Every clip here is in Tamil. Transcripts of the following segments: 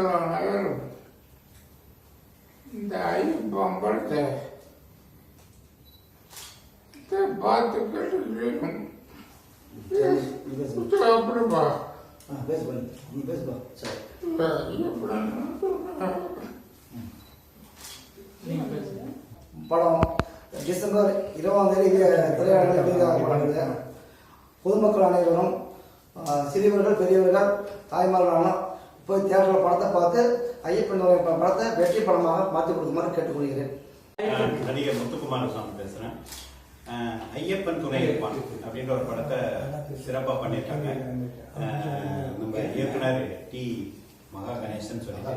பொதுமக்களான இந்த இதை பார்த்துக்கிட்டு நீ சரி. படம் டிசம்பர் இருபதாம் தேதி திரையாடல் பொதுமக்கள் அனைவரும் சிறியவர்கள் பெரியவர்கள் தாய்மார்களான போய் தியேட்டரில் படத்தை பார்த்து ஐயப்பன் படத்தை வெற்றி படமாக மாற்றி கொடுக்குமாறு கேட்டுக்கொள்கிறேன். நான் நடிகர் முத்துக்குமாரசாமி பேசுறேன். ஐயப்பன் துணை இருப்பான் அப்படின்ற ஒரு படத்தை சிறப்பாக பண்ணியிருக்காங்க. நம்ம இயக்குனர் டி. மகா கணேசன் சொல்லிட்டு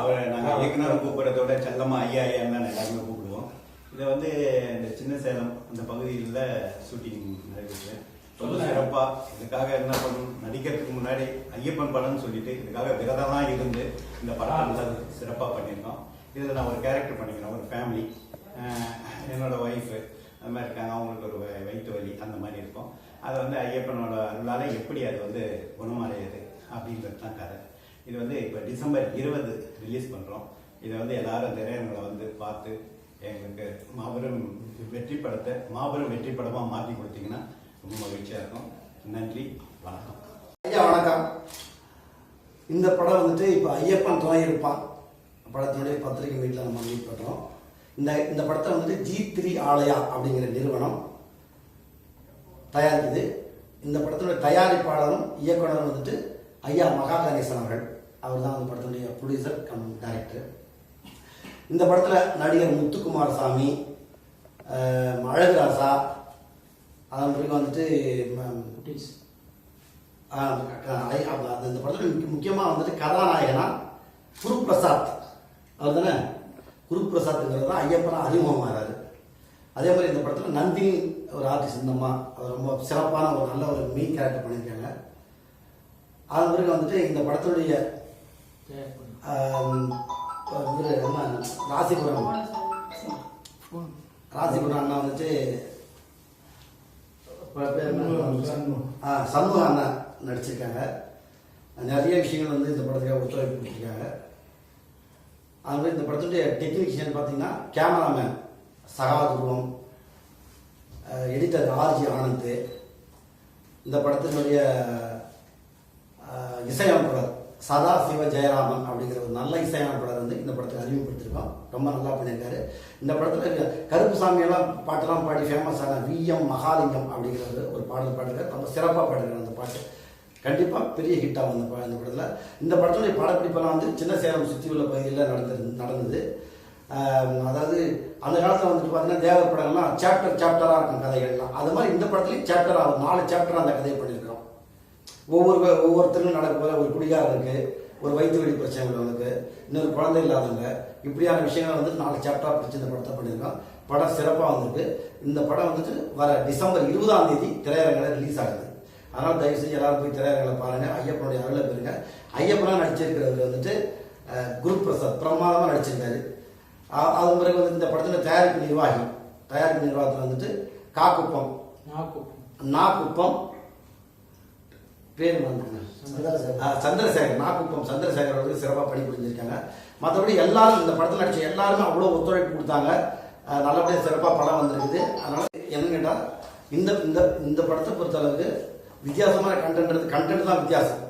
அவரை நாங்கள் இயக்குனர் கூப்பிடுறதோட செல்லம்மா ஐயா ஐயான்னு எல்லாருமே கூப்பிடுவோம். இதை வந்து இந்த சின்ன சேலம் அந்த பகுதியில் ஷூட்டிங் நடைபெற்று ரொம்ப சிறப்பா இதுக்காக என்ன பண்ணணும் நடிக்கிறதுக்கு முன்னாடி ஐயப்பன் படம்னு சொல்லிட்டு இதுக்காக விரதமா இருந்து இந்த படம் நல்லா சிறப்பா பண்ணியிருக்கோம். இதில் நான் ஒரு கேரக்டர் பண்ணிக்கிறேன் ஒரு ஃபேமிலி என்னோட ஒய்ஃபு அந்த மாதிரி இருக்காங்க அவங்களுக்கு ஒரு வயிற்று வலி அந்த மாதிரி இருக்கும். அதை வந்து ஐயப்பனோட அருளால் எப்படி அது வந்து குணமடையுது அப்படின்றது தான் கதை. இது வந்து இப்போ டிசம்பர் இருபது ரிலீஸ் பண்ணுறோம் இதை வந்து எல்லாரும் திரையங்களை வந்து பார்த்து எங்களுக்கு மாபெரும் வெற்றி படத்தை மாபெரும் வெற்றி படமாக மாற்றி கொடுத்தீங்கன்னா ரொம்ப மகிழ்ச்சியாக இருக்கும். நன்றி வணக்கம். ஐயா வணக்கம். இந்த படம் வந்துட்டு இப்போ ஐயப்பன் துணை இருப்பான் படத்தினுடைய பத்திரிகை வீட்டில் நம்ம மீட் பண்ணுறோம் இந்த இந்த படத்தை வந்துட்டு ஜி த்ரீ ஆலயா அப்படிங்கிற நிறுவனம் தயாரிக்குது. இந்த படத்தினுடைய தயாரிப்பாளரும் இயக்குனரும் வந்துட்டு ஐயா மகா கணேசன் அவர்கள். அவர் தான் அந்த படத்தினுடைய ப்ரொடியூசர் கம் டைரக்டர் இந்த படத்தில் நடிகர் முத்துக்குமார் சாமி அழகுராசா அதன் பிறகு வந்துட்டு அந்த- படத்தில் முக்கிய- முக்கியமா வந்துட்டு கதாநாயகனா குரு பிரசாத் அவர் தானே குரு பிரசாத்ங்கிறது தான் ஐயப்பனா அறிமுகமாகிறாரு அதே மாதிரி இந்த படத்தில் நந்தினி ஒரு ஆர்டிஸ்ட் இந்த அம்மா. அவர் ரொம்ப சிறப்பான ஒரு நல்ல ஒரு மெயின் கேரக்டர் பண்ணியிருக்காங்க. அதன் பிறகு வந்துட்டு இந்த படத்துடைய ராசிபுரம். ராசிபுரம் அண்ணா வந்துட்டு? ஆ, சண்முக அண்ணா நடிச்சிருக்காங்க. நிறைய விஷயங்கள் வந்து இந்த படத்துக்காக ஒத்துழைப்பு கொடுத்துருக்காங்க. அது மாதிரி இந்த படத்துடைய டெக்னீஷியன் பார்த்தீங்கன்னா கேமராமேன் சகாதுருவம் எடிட்டர் ஆர்ஜி ஆனந்த். இந்த படத்தினுடைய இசையமைப்பாளர் சதா சிவ ஜெயராமன் அப்படிங்கிற ஒரு நல்ல இசையமைப்பாளர் வந்து இந்த படத்தை அறிமுகப்படுத்திருக்கோம் ரொம்ப நல்லா பண்ணியிருக்காரு. இந்த படத்தில் கருப்பு சாமியெல்லாம் பாட்டெல்லாம் பாடி ஃபேமஸான விஎம் மகாலிங்கம் அப்படிங்கிறது ஒரு பாடல் பாடுறாரு ரொம்ப சிறப்பாக பாடுகிறார் அந்த பாட்டு. கண்டிப்பாக பெரிய ஹிட் ஆகும் இந்த இந்த படத்தில். இந்த படத்துடைய படப்பிடிப்பெல்லாம் வந்து சின்ன சேலம் சுற்றி உள்ள பகுதியில் நடந்தது. நடந்தது அதாவது அந்த காலத்தில் வந்துட்டு பார்த்தீங்கன்னா தேவர் படங்கள்லாம் சாப்டர் சாப்டராக இருக்கும் கதைகள்லாம். அது மாதிரி இந்த படத்துலையும் சாப்டராக ஆகும் நாலு சாப்டர் அந்த கதையை பண்ணியிருக்கிறோம் ஒவ்வொரு ஒவ்வொருத்தருக்கும் நடக்கிற ஒரு குடிகாரனுக்கு ஒரு வயிற்று வலி பிரச்சனை உள்ளவனுக்கு இன்னொரு குழந்தை இல்லாதவங்க இப்படியான விஷயங்கள் வந்து நாலு சாப்டராக பிடிச்சி இந்த படத்தை பண்ணியிருக்கோம். படம் சிறப்பாக வந்திருக்கு. இந்த படம் வந்துட்டு வர டிசம்பர் இருபதாம் தேதி திரையரங்கில் ரிலீஸ் ஆகுது. அதனால் தயவு செஞ்சு எல்லாரும் போய் திரையரங்களை பாருங்கள் ஐயப்பனுடைய அருளை பெறுங்க. ஐயப்பனாக நடிச்சிருக்கிறவர் வந்துட்டு குரு பிரசாத் பிரமாதமாக நடிச்சிருக்காரு. அ- அதன் பிறகு வந்து இந்த படத்தில் தயாரிப்பு நிர்வாகி தயாரிப்பு நிர்வாகத்தில் வந்துட்டு காக்குப்பம் நாக்குப்பம் பேர் சந்திரசேகர். நாக்குப்பம் சந்திரசேகர். அவர்கள் சிறப்பாக பணி புரிஞ்சிருக்காங்க. மற்றபடி எல்லாரும் இந்த படத்தில் நடிச்ச எல்லாருமே அவ்வளோ ஒத்துழைப்பு கொடுத்தாங்க. நல்லபடியாக சிறப்பாக படம் வந்திருக்குது. அதனால என்னன்னு கேட்டால் இந்த இந்த இந்த படத்தை பொறுத்தளவுக்கு வித்தியாசமான கண்டென்ட் கண்டென்ட் தான் வித்தியாசம்.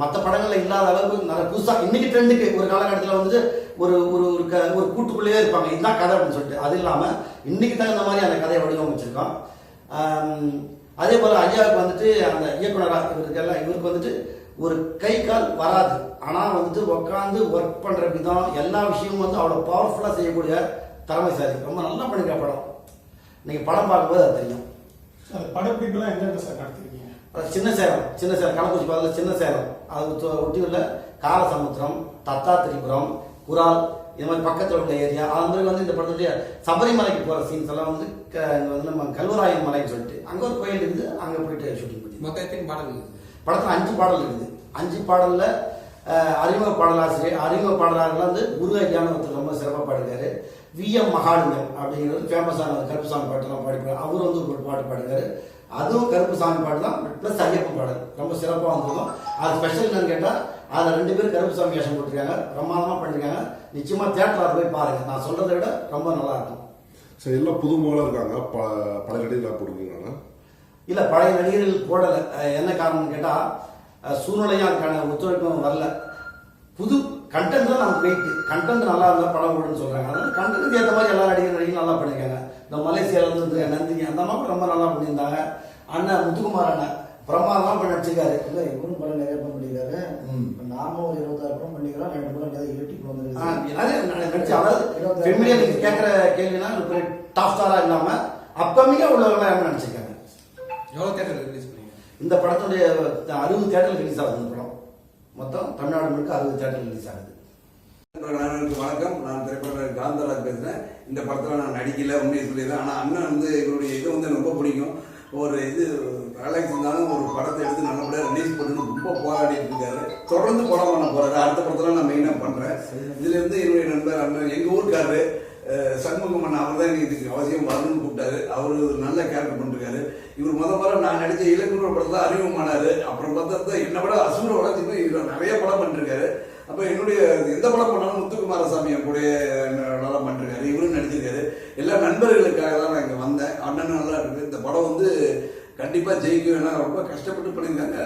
மற்ற படங்கள்ல இல்லாத அளவுக்கு நல்ல புதுசாக இன்னைக்கு ட்ரெண்டுக்கு ஒரு காலகட்டத்தில் வந்துட்டு ஒரு ஒரு ஒரு க ஒரு கூட்டுக்குள்ளேயே இருப்பாங்க. இதுதான் கதை அப்படின்னு சொல்லிட்டு. அது இல்லாமல் இன்னைக்கு தகுந்த மாதிரி அந்த கதையை வடிவமைச்சிருக்கோம். அதே போல் ஐயாவுக்கு வந்துட்டு அந்த இயக்குனராக இவருக்கெல்லாம் இவருக்கு வந்துட்டு ஒரு கை கால் வராது. ஆனால் வந்துட்டு உட்காந்து ஒர்க் பண்ணுற விதம் எல்லா விஷயமும் வந்து அவ்வளோ பவர்ஃபுல்லாக செய்யக்கூடிய திறமைசாலி. ரொம்ப நல்லா பண்ணிக்கிற படம். நீங்கள் படம் பார்க்கும்போது அது தெரியும். படப்பிடிப்புலாம் எங்கெங்க சார் நடத்திருக்கீங்க? அது சின்ன சேலம் சின்ன சேலம் கள்ளக்குறிச்சி பக்கத்தில் சின்ன சேலம். அது ஒட்டி உள்ள காலசமுத்திரம் தத்தாத்திரிபுரம் குரால் இது மாதிரி பக்கத்தில் உள்ள ஏரியா அது மாதிரி வந்து இந்த படத்துடைய சபரிமலைக்கு போகிற சீன்ஸ் எல்லாம் வந்து வந்து நம்ம கல்வராயன் மலைன்னு சொல்லிட்டு அங்கே ஒரு கோயில் இருக்குது அங்கே போயிட்டு ஷூட்டிங் பண்ணி மொத்தம் எத்தனை பாடல் இருக்குது படத்தில் அஞ்சு பாடல் இருக்குது அஞ்சு பாடல்ல அறிமுக பாடலாசிரியர் அறிமுக பாடலாளர்கள் வந்து குரு ஐயான்னு ஒருத்தர் ரொம்ப சிறப்பாக பாடுறாரு வி எம் மகாலிங்கம் அப்படிங்கிறது ஃபேமஸான கருப்புசாமி பாட்டெல்லாம் பாடிப்பாரு. அவர் வந்து ஒரு பாட்டு பாடுறாரு அதுவும் கருப்புசாமி பாட்டு தான் ப்ளஸ் ஐயப்பன் பாடல். ரொம்ப சிறப்பாக வந்திருக்கும். அது ஸ்பெஷல் என்னன்னு கேட்டால் அதில் ரெண்டு பேரும் கருப்புசாமி வேஷம் போட்டிருக்காங்க. பிரமாதமாக பண்ணியிருக்காங்க நிச்சயமாக தேட்டரில் போய் பாருங்க. நான் சொல்றதை விட ரொம்ப நல்லா இருக்கும். சரி எல்லாம் புதுமுகலாம் இருக்காங்க? ப பழைய நடிகர்களாக போடுவீங்களா இல்லை பழைய நடிகர்கள் போடலை. என்ன காரணம்னு கேட்டால் சூழ்நிலையும் அதுக்கான ஒத்துழைப்பும் வரல. புது கண்டென்ட் தான் நமக்கு வெயிட் கண்டென்ட் நல்லா இருந்தால் படம் ஓடுன்னு சொல்கிறாங்க அதனால கண்டென்ட்டுக்கு ஏற்ற மாதிரி எல்லா நடிகர் நடிகரும் நல்லா பண்ணியிருக்காங்க இந்த மலேசியாவிலேருந்து நந்தினி அந்த மாதிரி ரொம்ப நல்லா பண்ணியிருந்தாங்க. அண்ணன் முத்துக்குமார் அண்ணன் பிரமாதமாக பண்ணி நடிச்சிருக்காரு இல்ல இவரும் படம் நிறைய படம். இப்ப நாமும் ஒரு இருபத்தாறு படம் பண்ணிக்கிறோம் ரெண்டு படம் நிறைய யூடியூப் ஆ, வந்துருக்கு அதாவது ஃபெமிலியா நீங்க கேட்குற கேள்வினா ஒரு டாப் ஸ்டாரா இல்லாம அப்கமிங்கா உள்ளவங்க என்ன நடிச்சிருக்காங்க. எவ்வளோ தேட்டர் ரிலீஸ் பண்ணீங்க? இந்த படத்துடைய அறுபது தேட்டர் ரிலீஸ் ஆகுது இந்த படம். மொத்தம் தமிழ்நாடு முழுக்க அறுபது தேட்டர் ரிலீஸ் ஆகுது. நண்பர்களுக்கு வணக்கம். நான் திரைப்பட காந்தராஜ் பேசுறேன். இந்த படத்துல நான் நடிக்கல உண்மையை சொல்லிடுறேன். ஆனா அண்ணன் வந்து இவருடைய இது வந்து ரொம்ப பிடிக்கும். ஒரு இது வேலைக்கு இருந்தாலும் ஒரு படத்தை எடுத்து நல்லபடியாக ரிலீஸ் பண்ணணும் ரொம்ப போராடிட்டு இருக்காரு. தொடர்ந்து படம் பண்ண போறாரு. அடுத்த படத்தெல்லாம் நான் மெயினாக பண்ணுறேன் இதுலேருந்து என்னுடைய நண்பர் அண்ணன் எங்கள் ஊருக்காரு சண்முகம் அண்ணா அவர் தான் இதுக்கு அவசியம் வரணும்னு கூப்பிட்டாரு. அவர் ஒரு நல்ல கேரக்டர் பண்ணிருக்காரு. இவர் முத முறை நான் நடிச்ச இலக்குற தான் அறிமுகமானார். அப்புறம் பார்த்தா என்ன படம் அசுர வளர்ச்சிக்கு இவர் நிறைய படம் பண்ணிருக்காரு. அப்போ என்னுடைய எந்த படம் பண்ணாலும் முத்துக்குமாரசாமி கூட நல்லா பண்ணிருக்காரு. இவரும் நடிச்சிருக்காரு. எல்லா நண்பர்களுக்காக தான் நான் இங்கே வந்தேன். அண்ணனும் நல்லா இருக்கு. இந்த படம் வந்து கண்டிப்பாக ஜெயிக்க வேணாம். ரொம்ப கஷ்டப்பட்டு பண்ணியிருக்காங்க.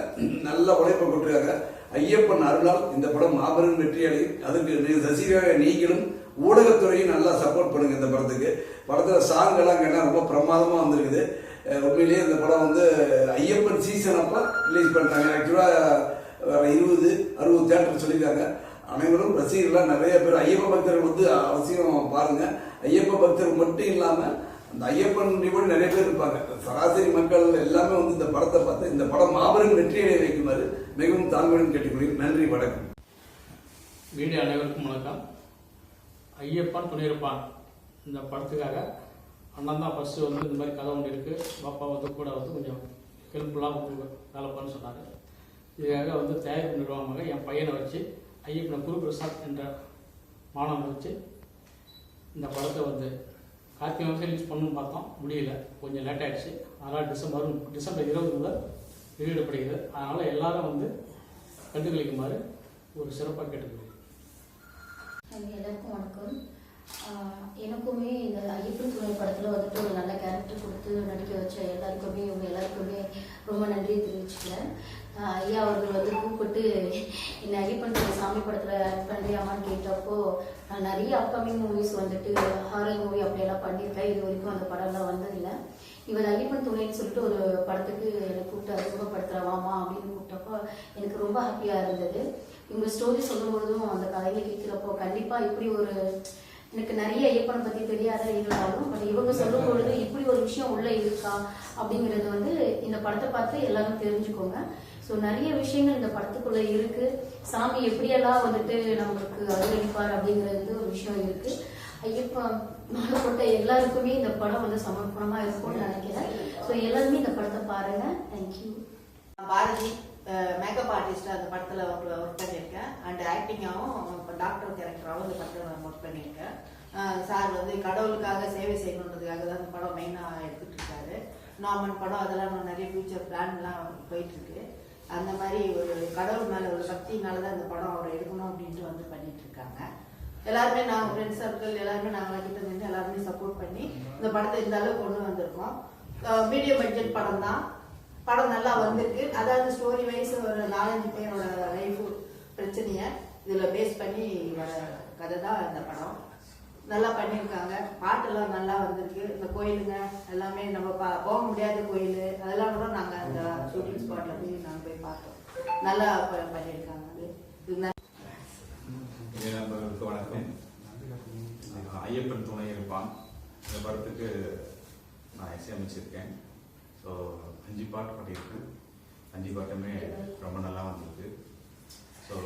நல்ல உழைப்பை கொடுத்துருக்காங்க. ஐயப்பன் அருளால் இந்த படம் மாபெரும் வெற்றி அடையும் அதுக்கு ரசிகராக நீங்களும் ஊடகத்துறையும் நல்லா சப்போர்ட் பண்ணுங்க இந்த படத்துக்கு. படத்தில் சாங் எல்லாம் கேட்டால் ரொம்ப பிரமாதமாக வந்திருக்குது. உண்மையிலேயே இந்த படம் வந்து ஐயப்பன் சீசன் அப்போ ரிலீஸ் பண்ணுறாங்க ஆக்சுவலாக இருபது அறுபது தேட்டர் சொல்லியிருக்காங்க. அனைவரும் ரசிகர்கள்லாம் நிறைய பேர் ஐயப்ப பக்தர்கள் வந்து அவசியம் பாருங்கள் ஐயப்ப பக்தர் மட்டும் இல்லாமல் அந்த ஐயப்பன் கூட நிறைய பேர் இருப்பாங்க. சராசரி மக்கள் எல்லாமே வந்து இந்த படத்தை பார்த்து இந்த படம் மாபெரும் வெற்றியை வைக்குமாறு மிகவும் தாழ்மையுடன் கேட்டுக்கொள்கிறேன். நன்றி வணக்கம். வீடியோ அனைவருக்கும் வணக்கம். ஐயப்பன் துணியிருப்பான். இந்த படத்துக்காக அண்ணன் தான் ஃபஸ்ட்டு வந்து இந்த மாதிரி கதை ஒன்று இருக்குது பாப்பா வந்து கூட வந்து கொஞ்சம் ஹெல்ப்ஃபுல்லாக வேலை பண்ண சொன்னார். இதுக்காக வந்து தயாரிப்பு நிர்வாகமாக என் பையனை வச்சு ஐயப்பன் குரு பிரசாத் என்ற மாணவனை வச்சு இந்த படத்தை வந்து கார்த்திகை மாதம் ரிலீஸ் பண்ணணும்னு பார்த்தோம். முடியல. கொஞ்சம் லேட் ஆயிடுச்சு. அதனால் டிசம்பர் டிசம்பர் இருபது முதல் வெளியிடப்படுகிறது. அதனால் எல்லாரும் வந்து கண்டுகளிக்குமாறு ஒரு சிறப்பாக கேட்டுக்கிறேன் எல்லாருக்கும் வணக்கம். எனக்குமே இந்த ஐயப்பன் துணை படத்தில் வந்துட்டு ஒரு நல்ல கேரக்டர் கொடுத்து நடிக்க வச்ச எல்லாருக்குமே இவங்க எல்லாருக்குமே ரொம்ப நன்றி தெரிவிச்சுக்கிறேன். ஐயா அவர்கள் வந்து கூப்பிட்டு இந்த ஐயப்பன் சாமி படத்தில் ஆக்ட் பண்ணுறியாமான்னு கேட்டப்போ நான் நிறைய அப்கமிங் மூவிஸ் வந்துட்டு ஹாரர் மூவி அப்படியெல்லாம் பண்ணியிருக்கேன். இது வரைக்கும் அந்த படம்லாம் வந்ததில்லை. இவர் ஐயப்பன் துணைன்னு சொல்லிட்டு ஒரு படத்துக்கு என்னை கூப்பிட்டு அறிமுகப்படுத்துகிறவாமா அப்படின்னு கூப்பிட்டப்போ எனக்கு ரொம்ப ஹாப்பியாக இருந்தது. இவங்க ஸ்டோரி சொல்லும்பொழுதும் அந்த கதையை கேட்குறப்போ கண்டிப்பாக இப்படி ஒரு எனக்கு நிறைய ஐயப்பனை பற்றி தெரியாத இருந்தாலும் பட் இவங்க சொல்லும் பொழுது இப்படி ஒரு விஷயம் உள்ளே இருக்கா அப்படிங்கிறது வந்து இந்த படத்தை பார்த்து எல்லாரும் தெரிஞ்சுக்கோங்க. ஸோ நிறைய விஷயங்கள் இந்த படத்துக்குள்ள இருக்கு. சாமி எப்படியெல்லாம் வந்துட்டு நம்மளுக்கு அதிகரிப்பார் அப்படிங்கிறது வந்து ஒரு விஷயம் இருக்கு. ஐயப்பன் மாலை போட்ட எல்லாருக்குமே இந்த படம் வந்து சமர்ப்பணமா இருக்கும்னு நினைக்கிறேன். ஸோ எல்லாருமே இந்த படத்தை பாருங்க. தேங்க்யூ பாரதி மேக்கப் ஆர்டிஸ்ட் அந்த படத்தில் ஒர்க் பண்ணியிருக்கேன். அண்ட் ஆக்டிங்காகவும் இப்போ டாக்டர் கேரக்டராகவும் இந்த படத்தில் ஒர்க் பண்ணியிருக்கேன். சார் வந்து கடவுளுக்காக சேவை செய்யணுன்றதுக்காக தான் அந்த படம் மெயினாக எடுத்துட்டு இருக்காரு. நார்மல் படம் அதெல்லாம் நிறைய ஃபியூச்சர் பிளான்லாம் போயிட்டு இருக்கு அந்த மாதிரி ஒரு கடவுள் மேலே ஒரு சக்தினால தான் இந்த படம் அவர் எடுக்கணும் அப்படின்ட்டு வந்து பண்ணிட்டு இருக்காங்க. எல்லாருமே நாங்கள் ஃப்ரெண்ட்ஸ் சர்க்கிள் எல்லாருமே நாங்கள் கிட்ட நின்று எல்லாருமே சப்போர்ட் பண்ணி இந்த படத்தை இந்த அளவுக்கு கொண்டு வந்திருக்கோம். மீடியம் பட்ஜெட் படம் தான். படம் நல்லா வந்திருக்கு. அதாவது ஸ்டோரி வைஸ் ஒரு நாலஞ்சு பேரோட லைஃப் பிரச்சனையை இதில் பேஸ் பண்ணி வர கதை தான் இந்த படம். நல்லா பண்ணியிருக்காங்க. பாட்டெல்லாம் நல்லா வந்திருக்கு. இந்த கோயிலுங்க எல்லாமே நம்ம பா போக முடியாத கோயில். அதெல்லாம் கூட நாங்கள் அந்த ஷூட்டிங் ஸ்பாட்டில் போய் நாங்கள் போய் பார்த்தோம். நல்லா பண்ணியிருக்காங்க. அது இது வணக்கம். ஐயப்பன் துணை இருப்பான். இந்த படத்துக்கு நான் இசையமைச்சிருக்கேன். ஸோ அஞ்சு பாட்டு பண்ணியிருக்கேன் அஞ்சு பாட்டுமே ரொம்ப நல்லா வந்திருக்கு. ஸோ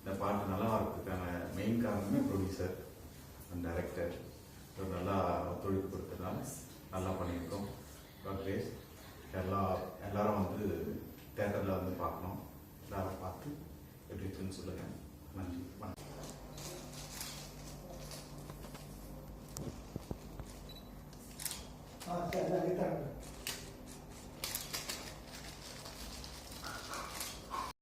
இந்த பாட்டு நல்லா வரதுக்கான மெயின் காரணமே ப்ரொடியூசர் அண்ட் டைரக்டர் ஸோ நல்லா ஒத்துழைப்பு கொடுத்ததுனால நல்லா பண்ணியிருக்கோம். ப்ளேஸ் எல்லா எல்லாரும் வந்து தேட்டரில் வந்து பார்க்கணும். எல்லாரும் பார்த்து எப்படி இருக்குன்னு சொல்லுங்கள் நன்றி. வணக்கம்.